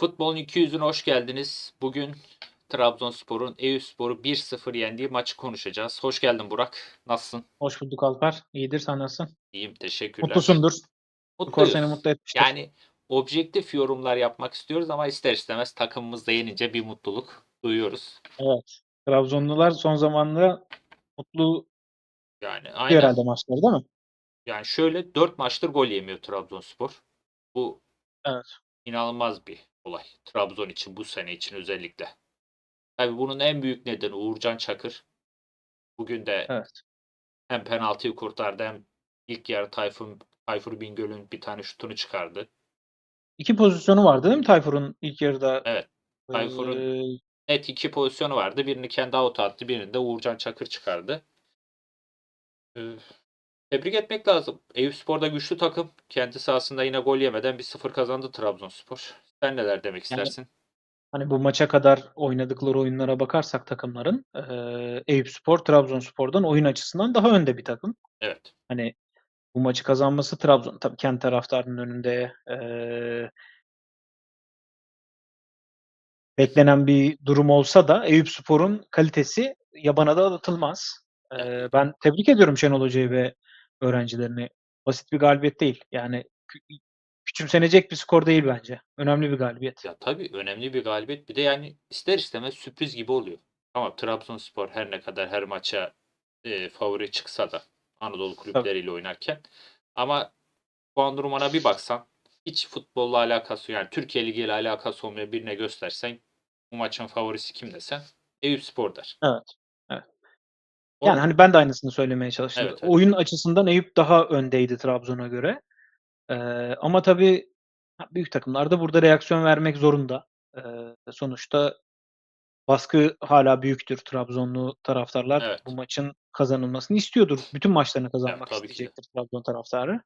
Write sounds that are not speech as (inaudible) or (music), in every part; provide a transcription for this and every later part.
Futbolun 200'üne hoş geldiniz. Bugün Trabzonspor'un Eyüpspor'u 1-0 yendiği maçı konuşacağız. Hoş geldin Burak. Nasılsın? Hoş bulduk Alper. İyidir sen nasılsın? İyiyim, teşekkürler. Mutlusundur. Mutluyuz. seni mutlu etmiştir. Yani objektif yorumlar yapmak istiyoruz ama ister istemez takımımız da yenince bir mutluluk duyuyoruz. Evet. Trabzonlular son zamanda mutlu Yani aynen. herhalde maçları değil mi? Yani şöyle 4 maçtır gol yemiyor Trabzonspor. Bu Evet. inanılmaz bir olay. Trabzon için bu sene için özellikle. Tabii bunun en büyük nedeni Uğurcan Çakır. Bugün de Evet. hem penaltıyı kurtardı hem ilk yarı Tayfun Tayfur Bingöl'ün bir tane şutunu çıkardı. İki pozisyonu vardı değil mi Tayfur'un ilk yarıda? Evet. Tayfur'un Ee, net iki pozisyonu vardı. Birini kendi out attı, birini de Uğurcan Çakır çıkardı. Ee, tebrik etmek lazım. Eyüpspor da güçlü takım. Kendi sahasında yine gol yemeden bir sıfır kazandı Trabzonspor. Sen neler demek Yani- istersin? hani bu maça kadar oynadıkları oyunlara bakarsak takımların ee, Eyüpspor Trabzonspor'dan oyun açısından daha önde bir takım. Evet. Hani bu maçı kazanması Trabzon tabii kendi taraftarının önünde ee, beklenen bir durum olsa da Eyüpspor'un kalitesi yabana da atılmaz. Ee, ben tebrik ediyorum Şenol Hoca'yı ve öğrencilerini. Basit bir galibiyet değil. Yani kü- küçümsenecek bir skor değil bence. Önemli bir galibiyet. Ya tabii önemli bir galibiyet. Bir de yani ister istemez sürpriz gibi oluyor. Ama Trabzonspor her ne kadar her maça e, favori çıksa da Anadolu kulüpleriyle oynarken ama puan durumuna bir baksan hiç futbolla alakası yani Türkiye Ligi ile alakası olmayan birine göstersen bu maçın favorisi kim desen Eyüpspor der. Evet. Yani hani ben de aynısını söylemeye çalıştım. Evet, evet. Oyun açısından Eyüp daha öndeydi Trabzon'a göre. Ama tabii büyük takımlar da burada reaksiyon vermek zorunda. Ee, sonuçta baskı hala büyüktür. Trabzonlu taraftarlar Evet. bu maçın kazanılmasını istiyordur. Bütün maçlarını kazanmak ki de. isteyecektir Trabzon taraftarı.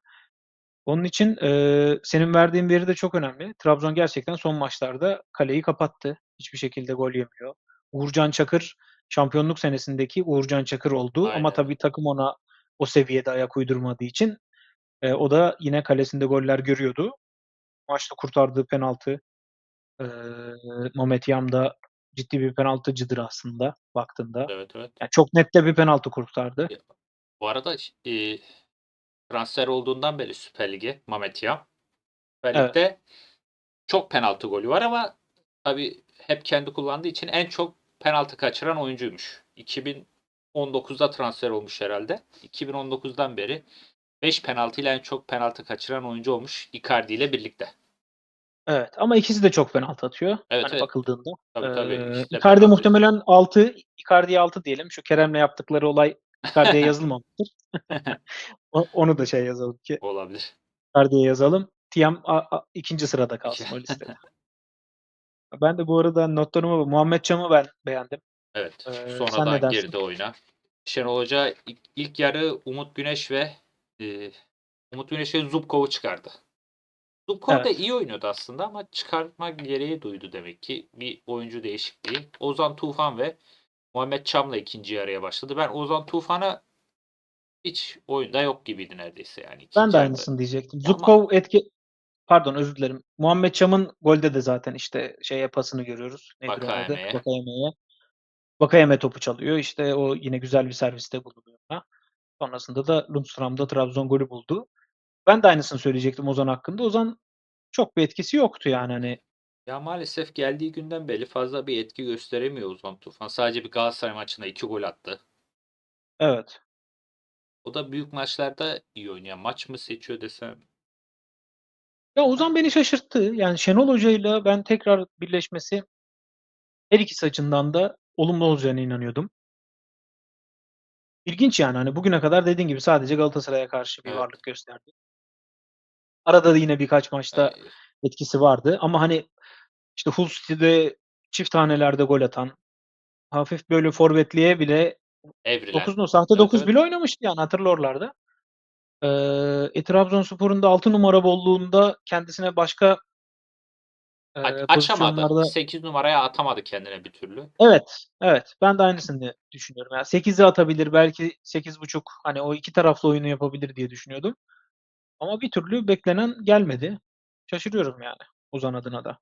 Onun için e, senin verdiğin veri de çok önemli. Trabzon gerçekten son maçlarda kaleyi kapattı. Hiçbir şekilde gol yemiyor. Uğurcan Çakır şampiyonluk senesindeki Uğurcan Çakır oldu Aynen ama tabii takım ona o seviyede ayak uydurmadığı için e, o da yine kalesinde goller görüyordu. Maçta kurtardığı penaltı e, Mehmet Yam da ciddi bir penaltıcıdır aslında baktığında. Evet evet. Yani çok net de bir penaltı kurtardı. Bu arada e, transfer olduğundan beri Süper Lig'e Mehmet Yam. Süper Evet. Çok penaltı golü var ama tabii hep kendi kullandığı için en çok penaltı kaçıran oyuncuymuş. 2019'da transfer olmuş herhalde. 2019'dan beri 5 penaltı ile en çok penaltı kaçıran oyuncu olmuş Icardi ile birlikte. Evet ama ikisi de çok penaltı atıyor. Evet, hani evet. bakıldığında. Tabii tabii. Ee, İkisi de Icardi muhtemelen 6, Icardi'ye 6 diyelim. Şu Kerem'le yaptıkları olay Icardi'ye (laughs) yazılmamıştır. Onu da şey yazalım ki olabilir. Icardi'ye yazalım. Tiam a- a- ikinci sırada kalsın o listede. Ben de bu arada notlarıma Muhammed Çam'ı ben beğendim. Evet. Ee, sonradan geride oyna. Şenol Hoca ilk yarı Umut Güneş ve e, Umut Güneş ve Zubkov'u çıkardı. Zubkov da Evet. iyi oynuyordu aslında ama çıkartma gereği duydu demek ki. Bir oyuncu değişikliği. Ozan Tufan ve Muhammed Çam'la ikinci yarıya başladı. Ben Ozan Tufan'a hiç oyunda yok gibiydi neredeyse yani. Ben de yarıda. aynısını diyecektim. Ama- Zubkov etki pardon özür dilerim. Muhammed Çam'ın golde de zaten işte şey yapasını görüyoruz. Nedir? Vakayeme'ye. Vakayeme'ye. Vakayeme topu çalıyor. İşte o yine güzel bir serviste bulunuyor. Sonrasında da Lundstram'da Trabzon golü buldu. Ben de aynısını söyleyecektim Ozan hakkında. Ozan çok bir etkisi yoktu yani hani. Ya maalesef geldiği günden beri fazla bir etki gösteremiyor Ozan Tufan. Sadece bir Galatasaray maçında iki gol attı. Evet. O da büyük maçlarda iyi oynayan. Maç mı seçiyor desem. Ya Ozan beni şaşırttı. Yani Şenol Hoca'yla ben tekrar birleşmesi her ikisi açısından da olumlu olacağına inanıyordum. İlginç yani hani bugüne kadar dediğin gibi sadece Galatasaray'a karşı bir Evet. varlık gösterdi. Arada da yine birkaç maçta e, etkisi vardı ama hani işte Hull City'de çift tanelerde gol atan, hafif böyle forvetliğe bile evrilen. 9 sahte Evet, 9 evet. bile oynamıştı yani hatırlıyorlardı. Ee, e, Trabzonspor'un da 6 numara bolluğunda kendisine başka e, açamadı. 8 numaraya atamadı kendine bir türlü. Evet, evet. Ben de aynısını düşünüyorum. Yani 8'i atabilir, belki 8.5 hani o iki taraflı oyunu yapabilir diye düşünüyordum. Ama bir türlü beklenen gelmedi. Şaşırıyorum yani Ozan adına da.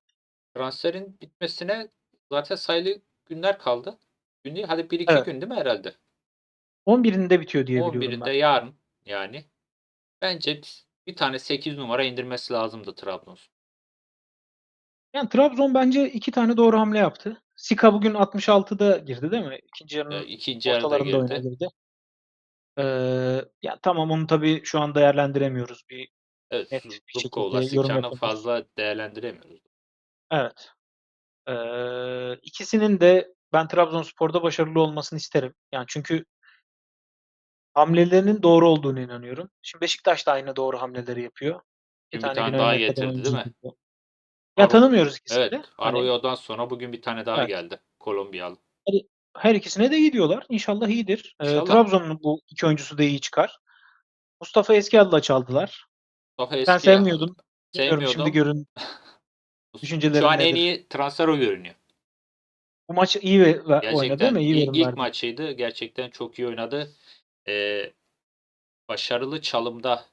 Transferin bitmesine zaten sayılı günler kaldı. Gün değil, hadi 1-2 Evet. gün değil mi herhalde? 11'inde bitiyor diye biliyorum 11'inde ben. yarın yani. Bence bir tane 8 numara indirmesi lazımdı Trabzonspor. Yani Trabzon bence 2 tane doğru hamle yaptı. Sika bugün 66'da girdi değil mi? İkinci Ee, yarının ikinci yarıda ortalarında oyuna girdi. girdi. Eee, ya tamam onu tabii şu an değerlendiremiyoruz. Bir Evet, net bir şekilde yorum yapamıyoruz. fazla değerlendiremiyoruz. Evet. Eee, ikisinin de ben Trabzonspor'da başarılı olmasını isterim. Yani çünkü hamlelerinin doğru olduğuna inanıyorum. Şimdi Beşiktaş da aynı doğru hamleleri yapıyor. Bir bir tane tane daha getirdi değil mi? getiriyor. Ya tanımıyoruz ikisini Evet, de. Hani Arroyo'dan sonra bugün bir tane daha Evet. geldi. Kolombiyalı. her, ikisine de iyi diyorlar. İnşallah iyidir. İnşallah. Trabzon'un bu iki oyuncusu da iyi çıkar. Mustafa Eskial'la çaldılar. Mustafa Sen Eski'ye sevmiyordun. Bilmiyorum şimdi sevmiyordum. görün. (laughs) Düşüncelerin Şu an en nedir? iyi transfer o görünüyor. Bu maç iyi ve, ve oynadı değil Gerçekten mi? İyi ilk, verim ilk verdi. maçıydı. Gerçekten çok iyi oynadı. Ee, başarılı çalımda,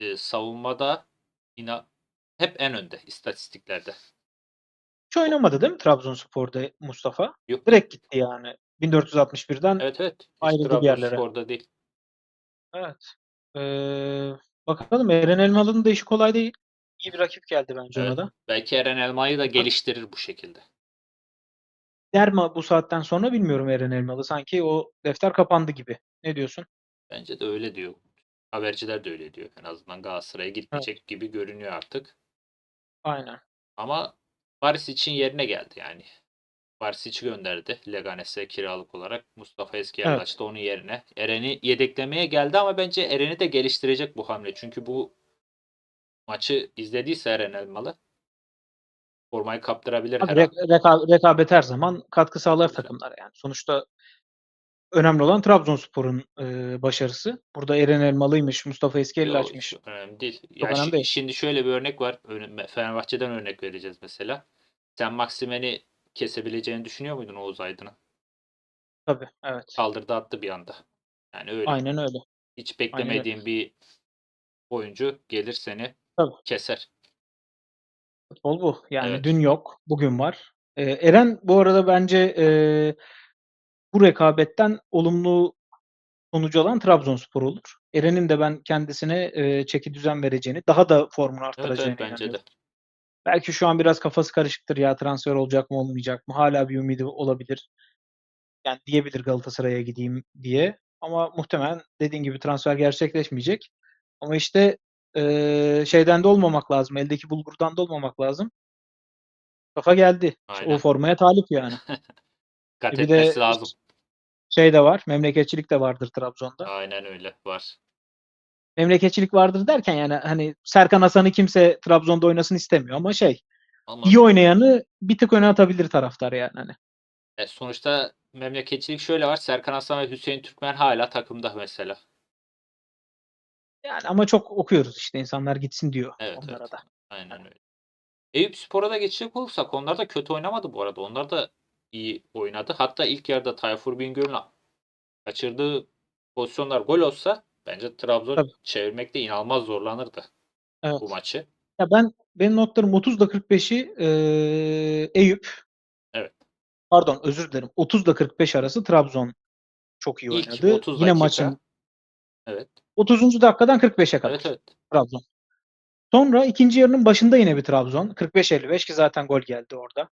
e, savunmada yine hep en önde istatistiklerde. Hiç oynamadı değil mi Trabzonspor'da Mustafa? Yok. Direkt gitti yani. 1461'den Evet evet. Hiç ayrıldı bir yerlere. Trabzonspor'da değil. Evet. Eee, bakalım Eren Elmalı'nın da işi kolay değil. İyi bir rakip geldi bence Evet. ona da. Belki Eren Elmayı da geliştirir bu şekilde. Der mi bu saatten sonra bilmiyorum Eren Elmalı. Sanki o defter kapandı gibi. Ne diyorsun? Bence de öyle diyor. Haberciler de öyle diyor. En azından Galatasaray'a gitmeyecek gibi görünüyor artık. Aynen. Ama Paris için yerine geldi yani. Paris'i gönderdi Leganes'e kiralık olarak. Mustafa Eskiyel Evet. açtı onun yerine. Eren'i yedeklemeye geldi ama bence Eren'i de geliştirecek bu hamle. Çünkü bu maçı izlediyse Eren Elmalı formayı kaptırabilir Abi her reka- rekabet her zaman katkı sağlar takımlara yani. Sonuçta önemli olan Trabzonspor'un eee, başarısı. Burada Eren Elmalı'ymış, Mustafa Eskiyel'i Yok, açmış. önemli değil. Ya önemli şi- değil. şimdi şöyle bir örnek var. Fenerbahçe'den örnek vereceğiz mesela. Sen Maksimen'i kesebileceğini düşünüyor muydun Oğuz Aydın'ı? Tabii, evet. Kaldırdı attı bir anda. Yani öyle. Aynen öyle. Hiç beklemediğin bir oyuncu gelir seni Tabii. keser. Futbol bu. Yani Evet. dün yok, bugün var. Eee, Eren bu arada bence eee, bu rekabetten olumlu sonucu alan Trabzonspor olur. Eren'in de ben kendisine eee çeki düzen vereceğini, daha da formunu Evet arttıracağını evet bence de. Belki şu an biraz kafası karışıktır ya transfer olacak mı olmayacak mı? Hala bir ümidi olabilir. Yani diyebilir Galatasaray'a gideyim diye. Ama muhtemelen dediğin gibi transfer gerçekleşmeyecek. Ama işte eee, şeyden de olmamak lazım. Eldeki bulgurdan da olmamak lazım. Kafa geldi. İşte o Aynen. formaya talip yani. (laughs) Dikkat E bir de etmesi lazım. şey de var. Memleketçilik de vardır Trabzon'da. Aynen öyle var. Memleketçilik vardır derken yani hani Serkan Hasan'ı kimse Trabzon'da oynasın istemiyor ama şey Ama iyi oynayanı bir tık öne atabilir taraftar yani hani. e, sonuçta memleketçilik şöyle var. Serkan Hasan ve Hüseyin Türkmen hala takımda mesela. Yani ama çok okuyoruz işte insanlar gitsin diyor Evet onlara evet. da. Aynen öyle. Eyüp Spor'a da geçecek olursak onlar da kötü oynamadı bu arada. Onlar da iyi oynadı. Hatta ilk yarıda Tayfur Bingöl'ün kaçırdığı pozisyonlar gol olsa bence Trabzon Tabii. çevirmekte inanılmaz zorlanırdı Evet. bu maçı. Ya ben benim notlarım 30'da 45'i eee Eyüp. Evet. Pardon özür dilerim. 30'da 45 arası Trabzon çok iyi İlk oynadı. 30 Yine maçın Evet. 30. dakikadan 45'e kadar Evet evet. Trabzon. Sonra ikinci yarının başında yine bir Trabzon. 45-55 ki zaten gol geldi orada.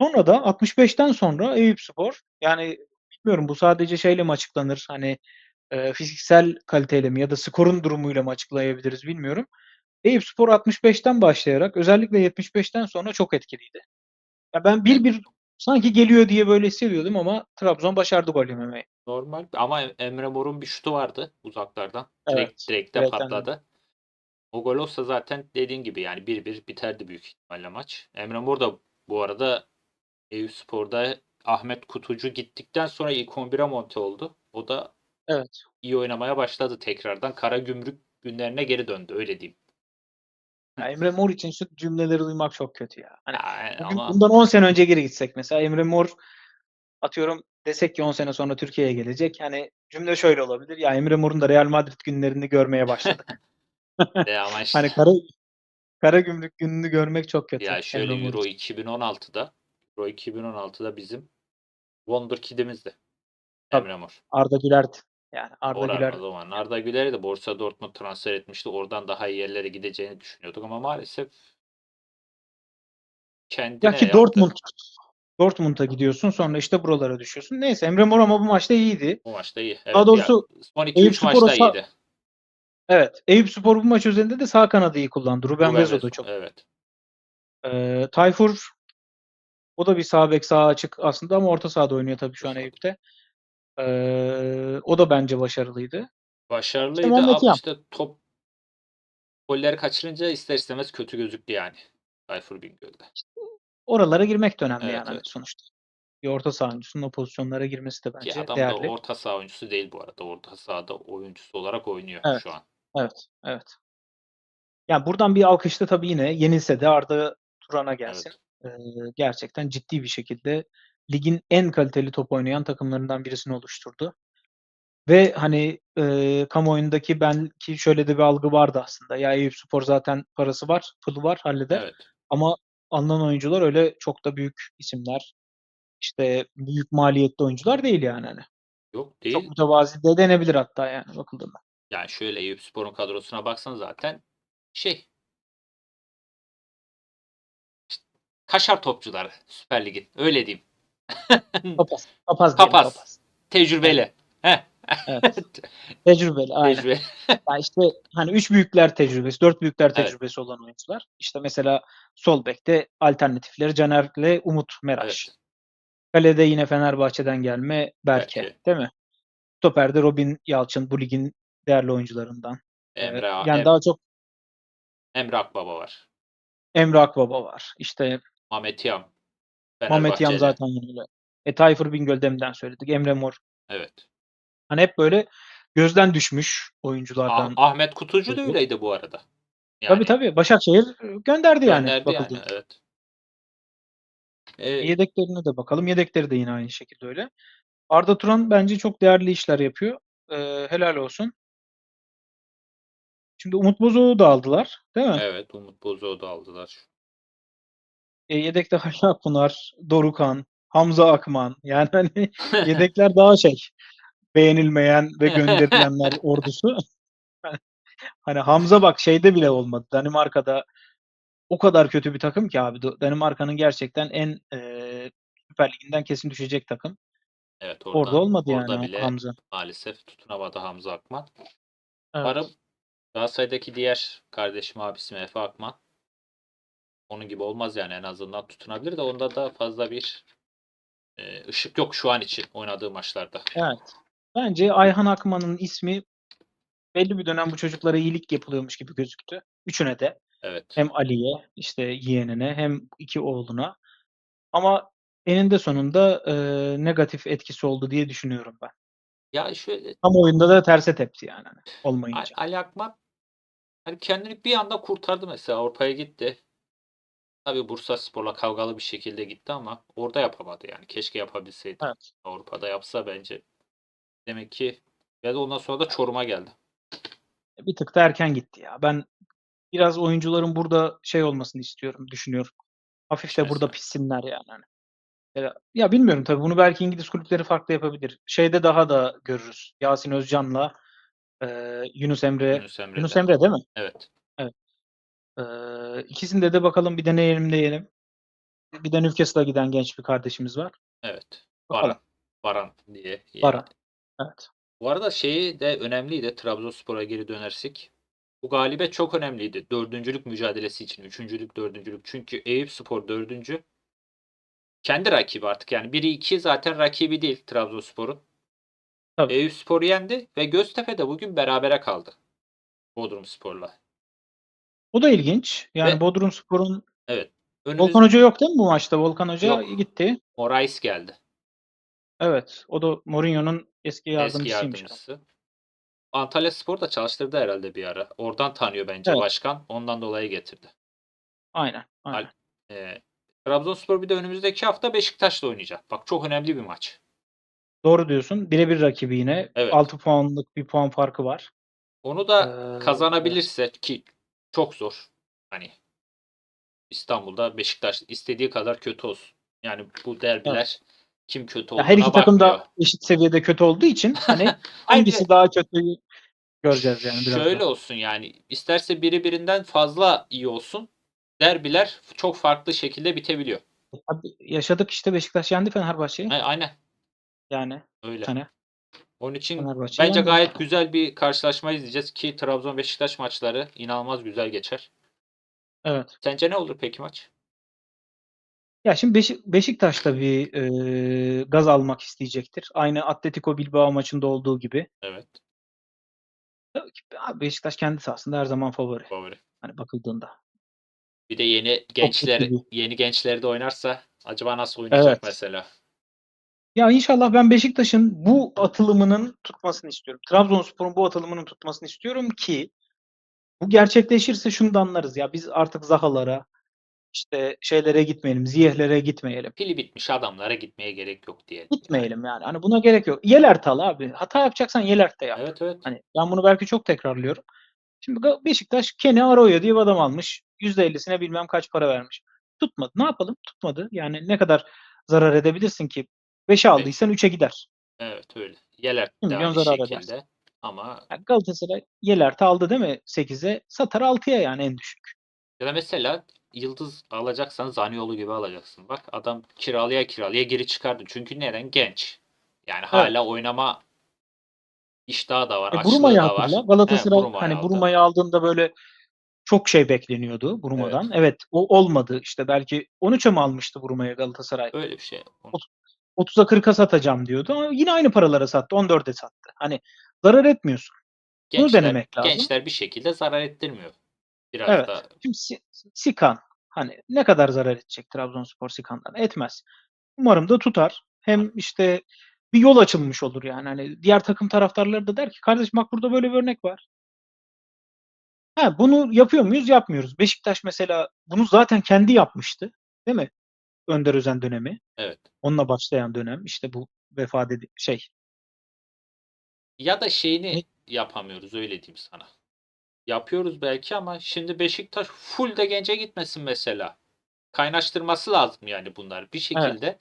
Sonra da 65'ten sonra Eyüpspor yani bilmiyorum bu sadece şeyle mi açıklanır? Hani eee, fiziksel kaliteyle mi ya da skorun durumuyla mı açıklayabiliriz bilmiyorum. Eyüpspor 65'ten başlayarak özellikle 75'ten sonra çok etkiliydi. Ya ben 1-1 sanki geliyor diye böyle hissediyordum ama Trabzon başardı gol yememeyi. Normal ama Emre Mor'un bir şutu vardı uzaklardan. Direkt, Evet, direkte direkten patladı. O gol olsa zaten dediğin gibi yani 1-1 biterdi büyük ihtimalle maç. Emre Mor da bu arada Eyüpspor'da Ahmet Kutucu gittikten sonra ilk 11'e monte oldu. O da Evet. iyi oynamaya başladı tekrardan. Karagümrük günlerine geri döndü öyle diyeyim. Ya Emre Mor için şu cümleleri duymak çok kötü ya. Hani Yani bugün, ama bundan 10 sene önce geri gitsek mesela Emre Mor atıyorum desek ki 10 sene sonra Türkiye'ye gelecek. Hani cümle şöyle olabilir. Ya Emre Mor'un da Real Madrid günlerini görmeye başladık. (laughs) e, ama (laughs) işte hani Kara, Karagümrük gününü görmek çok kötü. Ya şöyle Emre Euro için. 2016'da Euro 2016'da bizim Wonder Kid'imizdi. Tabii. Emre Mor. Arda Güler'di. Yani Arda Oran Güler o zaman. Arda Güler'i de Borussia Dortmund transfer etmişti. Oradan daha iyi yerlere gideceğini düşünüyorduk ama maalesef kendine ya ki yaptı. Dortmund Dortmund'a gidiyorsun sonra işte buralara düşüyorsun. Neyse Emre Mor ama bu maçta iyiydi. Bu maçta iyi. Evet, Daha doğrusu ya, son Eyüp 2-3 Spor'a maçta sa- iyiydi. evet Eyüp Spor bu maç üzerinde de sağ kanadı iyi kullandı. Ruben Ruben Vezo da çok. Evet. Ee, Tayfur o da bir sağ bek sağ açık aslında ama orta sahada oynuyor tabii şu an Eyüp'te. Ee, o da bence başarılıydı. Başarılıydı Mehmet ama işte top golleri kaçırınca ister istemez kötü gözüktü yani. Tayfur Bingöl'de. Oralara girmek de önemli Evet, yani evet. sonuçta. Bir orta saha oyuncusunun o pozisyonlara girmesi de Ki bence adam değerli. da orta saha oyuncusu değil bu arada. Orta sahada oyuncusu olarak oynuyor Evet. şu an. Evet, evet. Yani buradan bir alkış da tabii yine yenilse de Arda Turan'a gelsin. Evet. Gerçekten ciddi bir şekilde ligin en kaliteli top oynayan takımlarından birisini oluşturdu. Ve hani e, kamuoyundaki belki şöyle de bir algı vardı aslında. Ya Eyüp Spor zaten parası var, pılı var, halleder. Evet. Ama alınan oyuncular öyle çok da büyük isimler, işte büyük maliyetli oyuncular değil yani hani. Yok Çok değil. mütevazi de denebilir hatta yani bakıldığında. Yani şöyle Eyüp Spor'un kadrosuna baksan zaten şey kaşar topçuları Süper Lig'in. Öyle diyeyim. (laughs) Papaz. Papaz diyelim Papaz. papaz. Tecrübeli. Evet. (laughs) Tecrübeli. Aynen. Tecrübeli. (laughs) Yani işte hani üç büyükler tecrübesi, dört büyükler Evet. tecrübesi olan oyuncular. İşte mesela sol bekte alternatifleri Caner'le Umut Meraş. Evet. Kalede yine Fenerbahçe'den gelme Berke, Berke. değil mi? Stoper'de Robin Yalçın bu ligin değerli oyuncularından. Emre, yani Em- daha çok Emre Akbaba var. Emre Akbaba var. İşte Mehmet Yam. Mehmet Yam zaten öyle. E, Tayfur Bingöl deminden söyledik. Emre Mor. Evet. Hani hep böyle gözden düşmüş Ah- oyunculardan. Ahmet Kutucu da öyleydi bu arada. tabii tabii. Başakşehir gönderdi yani. Gönderdi yani. Evet. Ee, Yedeklerine de bakalım. Yedekleri de yine aynı şekilde öyle. Arda Turan bence çok değerli işler yapıyor. Ee, helal olsun. Şimdi Umut Bozok'u da aldılar. Değil mi? evet. Umut Bozok'u da aldılar. E, yedekte Halil Akpınar, Dorukan, Hamza Akman. Yani hani (laughs) yedekler daha şey beğenilmeyen ve gönderilenler (laughs) ordusu. Hani Hamza bak şeyde bile olmadı. Danimarka'da o kadar kötü bir takım ki abi. Danimarka'nın gerçekten en e, Süper Liginden kesin düşecek takım. Evet Orada oradan, olmadı orada yani bile Hamza. maalesef tutunamadı Hamza Akman. Evet. Umarım Galatasaray'daki diğer kardeşim abisi Efe Akman onun gibi olmaz yani en azından tutunabilir de onda da fazla bir e, ışık yok şu an için oynadığı maçlarda. Evet. Bence Ayhan Akman'ın ismi belli bir dönem bu çocuklara iyilik yapılıyormuş gibi gözüktü. Üçüne de. Evet. Hem Ali'ye, işte yeğenine hem iki oğluna. Ama eninde sonunda e, negatif etkisi oldu diye düşünüyorum ben. Ya şöyle Ama oyunda da terse tepti yani hani olmayınca. Ali Akman hani kendini bir anda kurtardı mesela Avrupa'ya gitti. Tabii Bursa Spor'la kavgalı bir şekilde gitti ama orada yapamadı yani. Keşke yapabilseydi. Evet. Avrupa'da yapsa bence. Demek ki ya da ondan sonra da Çorum'a geldi. Bir tık da erken gitti ya. Ben biraz oyuncuların burada şey olmasını istiyorum, düşünüyorum. Hafif de burada Pişmesi. pişsinler yani. hani. Ya, bilmiyorum tabii bunu belki İngiliz kulüpleri farklı yapabilir. Şeyde daha da görürüz. Yasin Özcan'la e, Yunus Emre. Yunus Emre'de. Yunus Emre değil mi? Evet. E, ikisinde de bakalım bir deneyelim diyelim. Bir de Newcastle'a giden genç bir kardeşimiz var. Evet. Bakalım. Baran. Baran diye. yani. Baran. Evet. Bu arada şeyi de önemliydi. Trabzonspor'a geri dönersek. Bu galibiyet çok önemliydi. Dördüncülük mücadelesi için. Üçüncülük, dördüncülük. Çünkü Eyüp Spor dördüncü. Kendi rakibi artık. Yani biri iki zaten rakibi değil Trabzonspor'un. Eyüp Spor yendi ve Göztepe de bugün berabere kaldı. Bodrum Spor'la. O da ilginç. Yani Ve- Bodrumspor'un Evet. Önümüz Volkan Hoca yok değil mi bu maçta? Volkan Hoca Yok. gitti. Morais geldi. Evet. O da Mourinho'nun eski Eski yardımcısıymış. yardımcısı. Antalya Spor da çalıştırdı herhalde bir ara. Oradan tanıyor bence Evet. başkan. Ondan dolayı getirdi. Aynen. aynen. Al- Ee, Trabzonspor bir de önümüzdeki hafta Beşiktaş'la oynayacak. Bak çok önemli bir maç. Doğru diyorsun. Birebir rakibi yine. Evet. 6 puanlık bir puan farkı var. Onu da Ee, kazanabilirse ki çok zor. Hani İstanbul'da Beşiktaş istediği kadar kötü olsun. Yani bu derbiler kim kötü Ya olduğuna her iki takım bakmıyor. da eşit seviyede kötü olduğu için (laughs) hani hangisi daha kötü göreceğiz yani biraz. Şöyle da. olsun yani. isterse biri birinden fazla iyi olsun. Derbiler çok farklı şekilde bitebiliyor. Abi yaşadık işte Beşiktaş yendi Fenerbahçe'yi. Aynen Yani öyle. tane Onun için Fenerbahçe bence gayet güzel bir karşılaşma izleyeceğiz ki Trabzon Beşiktaş maçları inanılmaz güzel geçer. Evet. Sence ne olur peki maç? Ya şimdi Beşik, Beşiktaş da bir e, gaz almak isteyecektir. Aynı Atletico Bilbao maçında olduğu gibi. Evet, Beşiktaş kendi sahasında her zaman favori. favori. Hani bakıldığında. Bir de yeni gençler yeni gençleri de oynarsa acaba nasıl oynayacak Evet. mesela? Ya inşallah ben Beşiktaş'ın bu atılımının tutmasını istiyorum. Trabzonspor'un bu atılımının tutmasını istiyorum ki bu gerçekleşirse şunu da anlarız ya biz artık Zahalara işte şeylere gitmeyelim, Ziyeh'lere gitmeyelim. Pili bitmiş adamlara gitmeye gerek yok diye. Gitmeyelim yani. Hani buna gerek yok. Yelert al abi. Hata yapacaksan Yelert de yap. Evet evet. Hani ben bunu belki çok tekrarlıyorum. Şimdi Beşiktaş Kenny Arroyo diye bir adam almış. %50'sine bilmem kaç para vermiş. Tutmadı. Ne yapalım? Tutmadı. Yani ne kadar zarar edebilirsin ki? 5'e aldıysan 3'e gider. Evet öyle. Yelert de aynı şekilde. edersin. Ama Yani Galatasaray Yelert'i aldı değil mi 8'e? Satar 6'ya yani en düşük. ya da mesela Yıldız alacaksan Zaniolo gibi alacaksın. Bak adam kiralaya kiralaya geri çıkardı. Çünkü neden? Genç. Yani hala oynama iştahı da var. E, Bruma'yı da var. hatırla. He, Galatasaray Bruma'yı hani aldı. Aldığında böyle çok şey bekleniyordu Bruma'dan. Evet. o olmadı. İşte belki 13'e mi almıştı Bruma'ya Galatasaray? Öyle bir şey. 30'a 40'a satacağım diyordu ama yine aynı paralara sattı. 14'e sattı. Hani zarar etmiyorsun. Gençler, denemek lazım. gençler bir şekilde zarar ettirmiyor. Biraz Evet. da Şimdi Si- Sikan hani ne kadar zarar edecek Trabzonspor Sikan'dan? Etmez. Umarım da tutar. Hem işte bir yol açılmış olur yani. Hani diğer takım taraftarları da der ki kardeşim bak burada böyle bir örnek var. Ha, bunu yapıyor muyuz? Yapmıyoruz. Beşiktaş mesela bunu zaten kendi yapmıştı. Değil mi? Önder Özen dönemi. evet. Onunla başlayan dönem. işte bu vefat edi şey. Ya da şeyini Ne? yapamıyoruz öyle diyeyim sana. Yapıyoruz belki ama şimdi Beşiktaş full de gence gitmesin mesela. Kaynaştırması lazım yani bunlar. Bir şekilde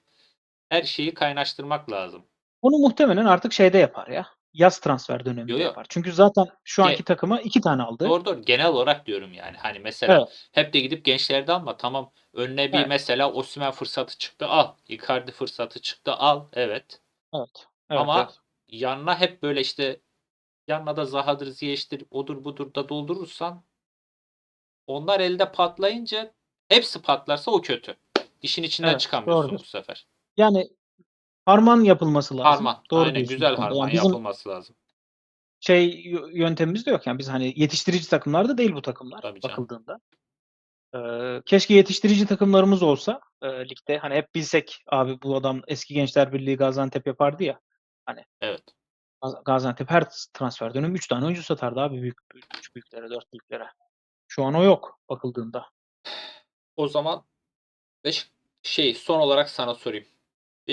her şeyi kaynaştırmak lazım. Onu muhtemelen artık şeyde yapar ya. Yaz transfer döneminde Yo, yo. yapar. Çünkü zaten şu Ge- anki takıma iki tane aldı. Doğru doğru. Genel olarak diyorum yani. Hani mesela Evet. hep de gidip gençlerde alma. Tamam önüne bir Evet. mesela Osimhen fırsatı çıktı al. Icardi fırsatı çıktı al. Evet. Evet. Evet, Ama evet. yanına hep böyle işte yanına da Zaha'dır, Ziyech'tir, odur budur da doldurursan onlar elde patlayınca hepsi patlarsa o kötü. İşin içinden Evet, çıkamıyorsun doğrudur. bu sefer. Yani harman yapılması lazım. Harman. Doğru Aynen diyorsun güzel harman Yani bizim yapılması lazım. şey yöntemimiz de yok. Yani biz hani yetiştirici takımlarda değil bu takımlar Tabii canım. bakıldığında. Ee, keşke yetiştirici takımlarımız olsa e, ligde. Hani hep bilsek abi bu adam eski Gençler Birliği Gaziantep yapardı ya. Evet. Gaz- Gaziantep her transfer dönemi 3 tane oyuncu satardı abi büyük 3 büyüklere 4 büyüklere. Şu an o yok bakıldığında. O zaman beş, şey son olarak sana sorayım.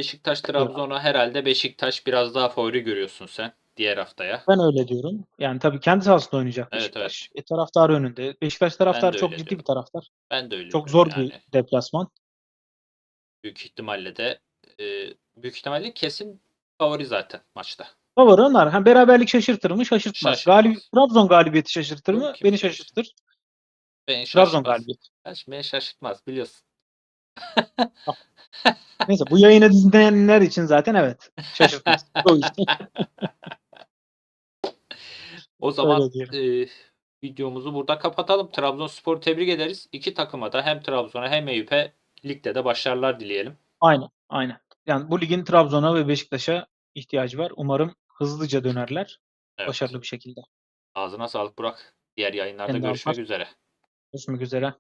Beşiktaş Trabzon'a herhalde Beşiktaş biraz daha favori görüyorsun sen diğer haftaya. Ben öyle diyorum. Yani tabii kendi sahasında oynayacak Evet, Beşiktaş. E, taraftar önünde. Beşiktaş taraftarı de çok ciddi diyorum. bir taraftar. Ben de öyle Çok zor yani. bir deplasman. Büyük ihtimalle de e, büyük ihtimalle kesin favori zaten maçta. Favori onlar. Ha, beraberlik şaşırtır mı? Şaşırtmaz. Şaşırtmaz. Galib Trabzon galibiyeti şaşırtır mı? Yok ki Beni şaşırtır. Beni Trabzon şaşırtmaz. galibiyeti. Ben- Beni şaşırtmaz biliyorsun. Neyse bu yayını dinleyenler için zaten evet. Şaşırtmaz. (laughs) o O zaman e, videomuzu burada kapatalım. Trabzonspor'u tebrik ederiz. İki takıma da hem Trabzon'a hem Eyüp'e ligde de başarılar dileyelim. Aynen. Aynen. Yani bu ligin Trabzon'a ve Beşiktaş'a ihtiyacı var. Umarım hızlıca dönerler. Evet. Başarılı bir şekilde. Ağzına sağlık Burak. Diğer yayınlarda Senin de görüşmek Alper. üzere. Görüşmek üzere.